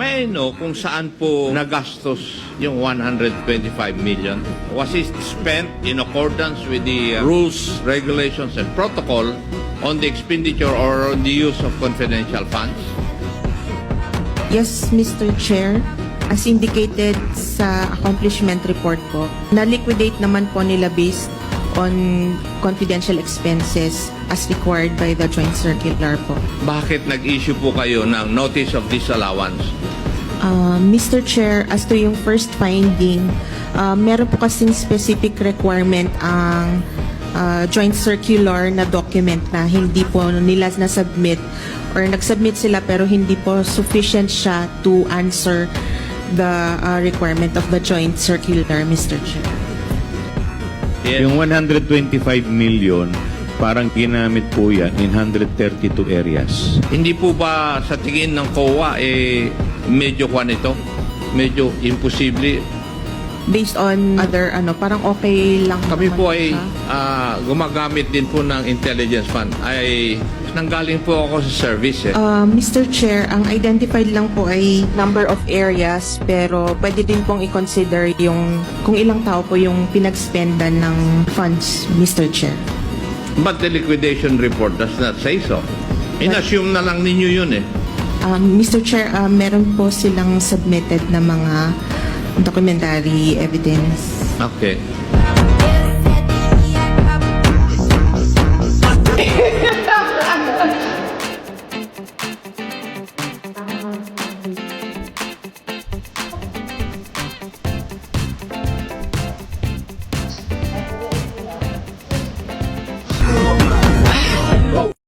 May know kung saan po nagastos yung 125 million? Was it spent in accordance with the uh, rules, regulations, and protocol on the expenditure or on the use of confidential funds? Yes, Mr. Chair. As indicated sa accomplishment report ko, na-liquidate naman po nila based on confidential expenses as required by the joint circular po. Bakit nag-issue po kayo ng notice of disallowance? Uh, Mr. Chair, as to yung first finding, uh, meron po kasing specific requirement ang uh, joint circular na document na hindi po nila na-submit or nag-submit sila pero hindi po sufficient siya to answer the uh, requirement of the joint circular, Mr. Chair. Yes. Yung 125 million, parang ginamit po yan in 132 areas. Hindi po ba sa tingin ng COA eh medyo kwan ito? Medyo imposible. Based on other, ano, parang okay lang Kami naman po ay siya. ah, gumagamit din po ng intelligence fund. Ay nanggaling po ako sa service eh. Uh, Mr. Chair, ang identified lang po ay number of areas pero pwede din pong i-consider yung kung ilang tao po yung pinag-spendan ng funds, Mr. Chair. But the liquidation report does not say so. Inassume na lang ninyo yun eh. Um, Mr. Chair, uh, meron po silang submitted na mga documentary evidence. Okay.